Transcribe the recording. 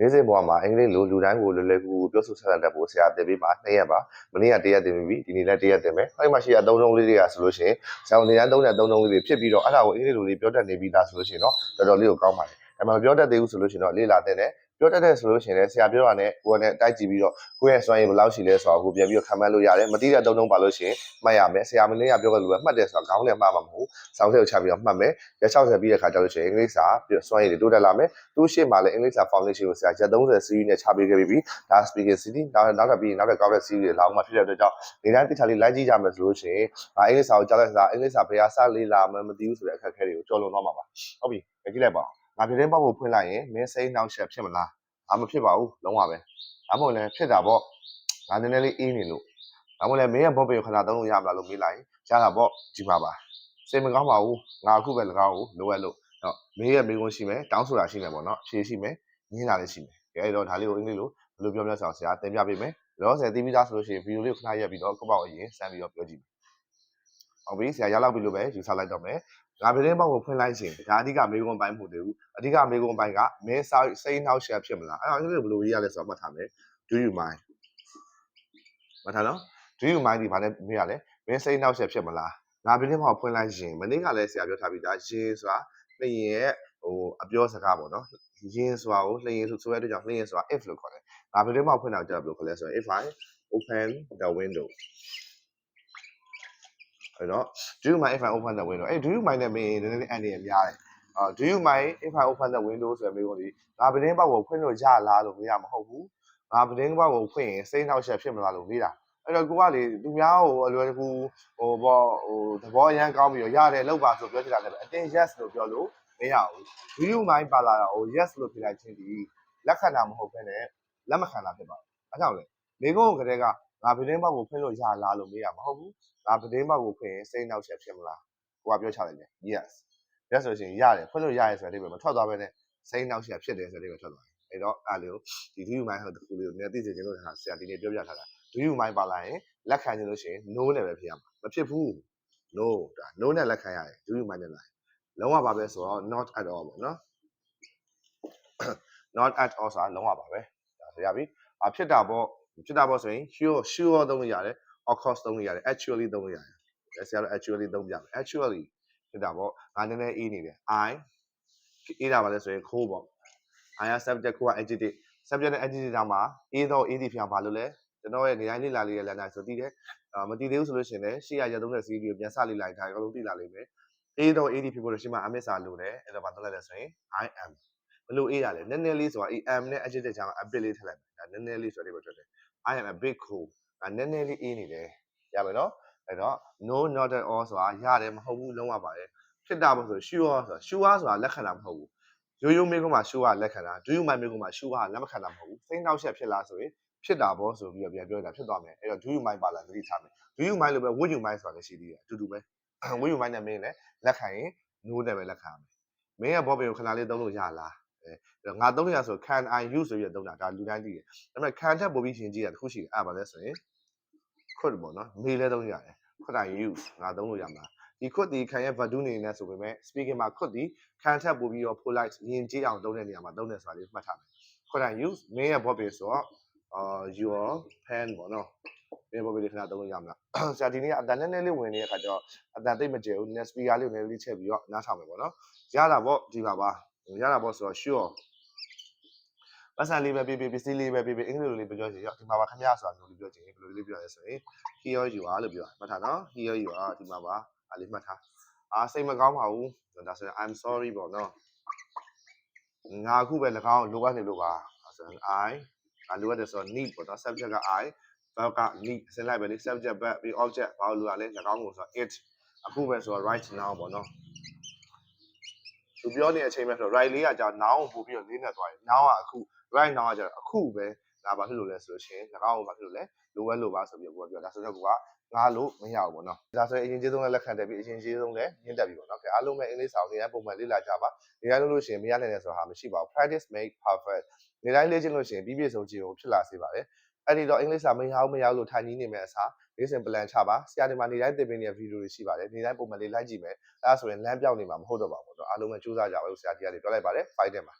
နေ့စဉ်ဘဝမှာအင်္ဂလိပ်လိုလူတိုင်းကိုလွယ်လွယ်ကူကူပြောဆိုဆက်ဆံတတ်ဖို့ဆရာတင်ပေးပါနှစ်ရက်ပါမနေ့ကတရက်တင်ပြီးပြီဒီနေ့လည်းတရက်တင်မယ်အဲ့ဒီမှာရှိရအသုံးလုံးလေးတွေကဆိုလို့ရှိရင်ဆရာဝန်နေရာသုံးတဲ့အသုံးလုံးလေးတွေဖြစ်ပြီးတော့အဲ့ဒါကိုအင်္ဂလိပ်လိုလေးပြောတတ်နေပြီးသားဆိုလို့ရှိရင်တော့တော်တော်လေးကိုကောင်းပါတယ်အဲ့မှာပြောတတ်သေးဘူးဆိုလို့ရှိရင်တော့လေ့လာတဲ့နဲ့ ပြောတတ်တဲ့ဆိုလို့ရှိရင်လည်းဆရာပြောတာနဲ့ကိုယ်နဲ့တိုက်ကြည့်ပြီးတော့ကိုယ့်ရဲ့စွမ်းရည်ဘယ်လောက်ရှိလဲဆိုတာကိုပြန်ပြီးတော့ခံမှန်းလို့ရတယ်မသိတဲ့အသုံးလုံးပါလို့ရှိရင်မှတ်ရမယ်ဆရာမင်းကပြောခဲ့လို့ပဲမှတ်တယ်ဆိုတာခေါင်းနဲ့မှတ်မှာမဟုတ်စောင်းထဲကိုချပြီးတော့မှတ်မယ်ရက်60ပြီးတဲ့ခါကျလို့ရှိရင်အင်္ဂလိပ်စာစွမ်းရည်တွေတိုးတက်လာမယ်သူ့ရှေ့မှာလည်းအင်္ဂလိပ်စာ foundation ကိုဆရာရက်30 series နဲ့ချပေးခဲ့ပြီးပြီဒါ speaking city နောက်နောက်ထပ်ပြီးနောက်ထပ်ကောက်တဲ့ series တွေလောက်မှဖြစ်တဲ့အတွက်ကြောင့်ဒီတိုင်းတိကျလေးလိုက်ကြည့်ကြမယ်ဆိုလို့ရှိရင်အင်္ဂလိပ်စာကိုကြားလိုက်စားအင်္ဂလိပ်စာဘယ်ဟာစလေးလာမှမသိဘူးဆိုတဲ့အခက်အခဲတွေကိုကျော်လွန်သွားမှာပါဟုတ်ပြီကြည့်လိုက်ပါ ငါပြတင်းပေါက်ကိုဖွင့်လိုက်ရင်မင်းစိမ်းနောက်ချက်ဖြစ်မလားအာမဖြစ်ပါဘူးလုံးဝပဲဒါမှမဟုတ်လည်းဖြစ်တာပေါ့ငါနည်းနည်းလေးအေးနေလို့ဒါမှမဟုတ်လည်းမင်းရဲ့ဘော့ပေကိုခဏသုံးလို့ရမလားလို့မေးလိုက်ရင်ရတာပေါ့ဒီမှာပါစိတ်မကောင်းပါဘူးငါအခုပဲ၎င်းကိုလိုအပ်လို့တော့မင်းရဲ့မိကုန်းရှိမယ်တောင်းဆိုတာရှိမယ်ပေါ့နော်ဖြေရှိမယ်ညင်းတာလည်းရှိမယ်ကဲအဲ့တော့ဒါလေးကိုအင်္ဂလိပ်လိုဘယ်လိုပြောပြဆောင်ဆရာတင်ပြပေးမယ်လောဆယ်သိပြီးသားဆိုလို့ရှိရင်ဗီဒီယိုလေးကိုခဏရက်ပြီးတော့ကိုပေါ့အရင်စမ်းပြီးတော့ပြောကြည့် ဟုတ်ပြီဆရာရလောက်ပြီလို့ပဲယူဆလိုက်တော့မယ်ငါပြတင်းပေါက်ကိုဖွင့်လိုက်ရှင်ဒါအဓိကမေကွန်ပိုင်းမှုတည်းဘူးအဓိကမေကွန်ပိုင်းကမင်းစာစိတ်နှောက်ရှက်ဖြစ်မလားအဲ့တော့ဘယ်လိုရေးရလဲဆိုတော့မှတ်ထားမယ် do you mind မှတ်ထားနော် do you mind ဒီဘာနဲ့မေးရလဲမင်းစိတ်နှောက်ရှက်ဖြစ်မလားငါပြတင်းပေါက်ဖွင့်လိုက်ရှင်မနေ့ကလည်းဆရာပြောထားပြီးသားရှင်ဆိုတာနှစ်ရင်ရဲ့ဟိုအပြောစကားပေါ့နော်ရင်ဆိုတာကိုနှစ်ရင်ဆိုဆိုရတဲ့ကြောင့်နှစ်ရင်ဆိုတာ if လို့ခေါ်တယ်ငါပြတင်းပေါက်ဖွင့်တာကိုကြာဘယ်လိုခေါ်လဲဆိုရင် if i open the window အဲ့တော့ do you mind if I open the window အဲ့ do you mind နဲ့မင်းနည်းနည်းအန်ဒီရများတယ်အာ do you mind if I open the window ဆိုတဲ့မိကုန်ဒီငါပတင်းပေါက်ကိုဖွင့်လို့ရလားလို့မေးရမဟုတ်ဘူးငါပတင်းပေါက်ကိုဖွင့်ရင်စိတ်နှောက်ရှက်ဖြစ်မလားလို့မေးတာအဲ့တော့ကိုကလေသူများကိုအလွယ်တကူဟိုဘောဟိုသဘောအရန်ကောင်းပြီးတော့ရတယ်လောက်ပါဆိုပြောချင်တာလည်းပဲအတင်း yes လို့ပြောလို့မရဘူး do you mind ပါလာတာဟို yes လို့ဖြေလိုက်ချင်းဒီလက်ခံတာမဟုတ်ဘဲနဲ့လက်မခံတာဖြစ်ပါတယ်အဲကြောင့်လေမိကုန်းကလေးကငါပတင်းပေါက်ကိုဖွင့်လို့ရလားလို့မေးရမဟုတ်ဘူး ဒါပတင်းပေါက်ကိုဖွင့်ရင်စိတ်နှောက်ချက်ဖြစ်မလားကိုကပြောချလိုက်တယ် yes yes ဆိုရင်ရတယ်ဖွင့်လို့ရတယ်ဆိုတဲ့အဓိပ္ပာယ်မထွက်သွားဘဲနဲ့စိတ်နှောက်ချက်ဖြစ်တယ်ဆိုတဲ့အဓိပ္ပာယ်ထွက်သွားတယ်အဲ့တော့အဲ့လိုဒီ do you mind ဟိုတခုလေးကိုနည်းသိစေချင်လို့ဒါဆရာဒီနေ့ပြောပြထားတာ do you mind ပါလာရင်လက်ခံချင်လို့ရှိရင် no နဲ့ပဲဖြစ်ရမှာမဖြစ်ဘူး no ဒါ no နဲ့လက်ခံရတယ် do you mind နဲ့လိုက်လုံးဝပါပဲဆိုတော့ not at all ပေါ့နော် not at all ဆိုတာလုံးဝပါပဲဒါဆိုရပြီအဖြစ်တာပေါ့ဖြစ်တာပေါ့ဆိုရင် sure sure သုံးလို့ရတယ် of course သုံးလို့ရတယ် actually သုံးလို့ရတယ်ဒါဆရာတို့ actually သုံးပြမယ် actually ဖြစ်တာပေါ့ငါနည်းနည်းအေးနေတယ် i အေးတာပါလဲဆိုရင်ခိုးပေါ့ i က subject ခိုးက adjective subject နဲ့ adjective တောင်မှာအေးတော့အေးသည်ဖြစ်အောင်ဘာလို့လဲကျွန်တော်ရဲ့နေတိုင်းလေးလာလေးရဲ့လမ်းတိုင်းဆိုတည်တယ်အာမတည်သေးဘူးဆိုလို့ရှိရင်လည်းရှေ့ရရသုံးတဲ့ series ကိုပြန်စလေးလိုက်ဒါအကုန်လုံးတည်လာလိမ့်မယ်အေးတော့အေးသည်ဖြစ်ဖို့လို့ရှိမှအမစ်စာလို့တယ်အဲ့တော့ဘာလုပ်လိုက်လဲဆိုရင် i am ဘလို့အေးရလဲနည်းနည်းလေးဆိုတာ am နဲ့ adjective ကြားမှာ a bit လေးထည့်လိုက်မယ်ဒါနည်းနည်းလေးဆိုတဲ့ဘက်ထွက်တယ် i am a bit cold ဒါနည်းနည်းလေးအေးနေတယ်ရမယ်နော်အဲ့တော့ no not at all ဆိုတာရတယ်မဟုတ်ဘူးလုံးဝပါတယ်ဖြစ်တာပေါ့ဆို sure ဆိုတာ sure ဆိုတာလက်ခံတာမဟုတ်ဘူးရိုးရိုးမိကုမှာ sure ကလက်ခံတာ do you mind မိကုမှာ sure ကလက်မခံတာမဟုတ်ဘူးစိတ်နှောက်ရှက်ဖြစ်လားဆိုရင်ဖြစ်တာပေါ့ဆိုပြီးတော့ပြန်ပြောတာဖြစ်သွားမယ်အဲ့တော့ do you mind ပါလားသတိထားမယ် do you mind လို့ပဲ would you mind ဆိုတာလည်းရှိသေးတယ်အတူတူပဲ would you mind နဲ့မင်းလည်းလက်ခံရင် no နဲ့ပဲလက်ခံရမယ်မင်းရဲ့ bob ကိုခဏလေးသုံးလို့ရလား အဲငါသုံးရဆို can i use ဆိုပြီးတော့သုံးတာဒါလူတိုင်းသိတယ်ဒါပေမဲ့ can ထက်ပိုပြီးရှင်ကြည့်ရတခုရှိတယ်အဲ့ပါလဲဆိုရင် could ပေါ့နော်မေးလဲသုံးရတယ် could I use ငါသုံးလို့ရမှာဒီ could ဒီခံရဲ့ value နေနဲ့ဆိုပေမဲ့ speaking မှာ could ဒီခံထက်ပိုပြီးတော့ polite ယဉ်ကျေးအောင်သုံးတဲ့နေရာမှာသုံးတယ်ဆိုတာလေးမှတ်ထားမယ် could I use မင်းရဲ့ bob ဆိုတော့အာ your pen ပေါ့နော်မင်း bob လေးခဏသုံးလို့ရမလားဆရာဒီနေ့ကအတန်နည်းနည်းလေးဝင်နေတဲ့အခါကျတော့အတန်သိပ်မကျဘူး net speaker လေးကိုနည်းနည်းလေးချက်ပြီးတော့နားထောင်မယ်ပေါ့နော်ရတာပေါ့ဒီပါပါ ရတာပေါ့ဆိုတော့ sure ပတ်စံလေးပဲပေးပေးပစ္စည်းလေးပဲပေးပေးအင်္ဂလိပ်လိုလေးပြောချင်ရောဒီမှာပါခမရဆိုတာမျိုးလေးပြောချင်ဘယ်လိုလေးပြောရလဲဆိုရင် here you are လို့ပြောတာမှတ်ထားနော် here you are ဒီမှာပါအားလေးမှတ်ထားအာစိတ်မကောင်းပါဘူးဒါဆိုရင် I'm sorry ပေါ့နော်ငါအခုပဲ၎င်းလိုအပ်နေလို့ပါဆိုရင် I ငါလိုအပ်တယ်ဆိုတော့ need ပေါ့နော် subject က I verb က need ဆင်းလိုက်ပဲလေ subject verb ပြီး object ဘာလို့လိုရလဲ၎င်းကိုဆိုတော့ it အခုပဲဆိုတော့ right now ပေါ့နော် သူပြောနေတဲ့အချိန်မှာဆိုတော့ right လေးကကြာ noun ကိုပို့ပြီးတော့လေးနဲ့သွားတယ် noun ကအခု right now ကကျတော့အခုပဲဒါဘာဖြစ်လို့လဲဆိုလို့ရှိရင်၎င်းကိုဘာဖြစ်လို့လဲလိုဝဲလိုပါဆိုပြီးတော့ကိုကပြောဒါဆိုတော့ကိုကငါလို့မရဘူးပေါ့နော်ဒါဆိုရင်အရင်ကျေးဆုံးလည်းလက်ခံတယ်ပြီးအရင်ကျေးဆုံးလည်းညှင်းတက်ပြီပေါ့နော်ကဲအားလုံးပဲအင်္ဂလိပ်စာကိုနေရာပုံမှန်လေ့လာကြပါနေရာလို့လို့ရှိရင်မရနိုင်တဲ့ဆိုတာမရှိပါဘူး practice make perfect နေတိုင်းလေ့ကျင့်လို့ရှိရင်ပြီးပြည့်စုံခြင်းကိုဖြစ်လာစေပါတယ် အဲ့ဒီတော့အင်္ဂလိပ်စာမရအောင်မရအောင်လို့ထိုင်ကြီးနေမယ်အစားလေးစင် plan ချပါဆရာဒီမှာနေတိုင်းသင်ပေးနေတဲ့ video တွေရှိပါတယ်နေတိုင်းပုံမှန်လေးလိုက်ကြည့်မယ်အဲ့ဒါဆိုရင်လမ်းပြောင်းနေမှာမဟုတ်တော့ပါဘူးဆိုတော့အားလုံးပဲစူးစမ်းကြပါလို့ဆရာကြီးကလည်းပြောလိုက်ပါတယ် file တင်ပါ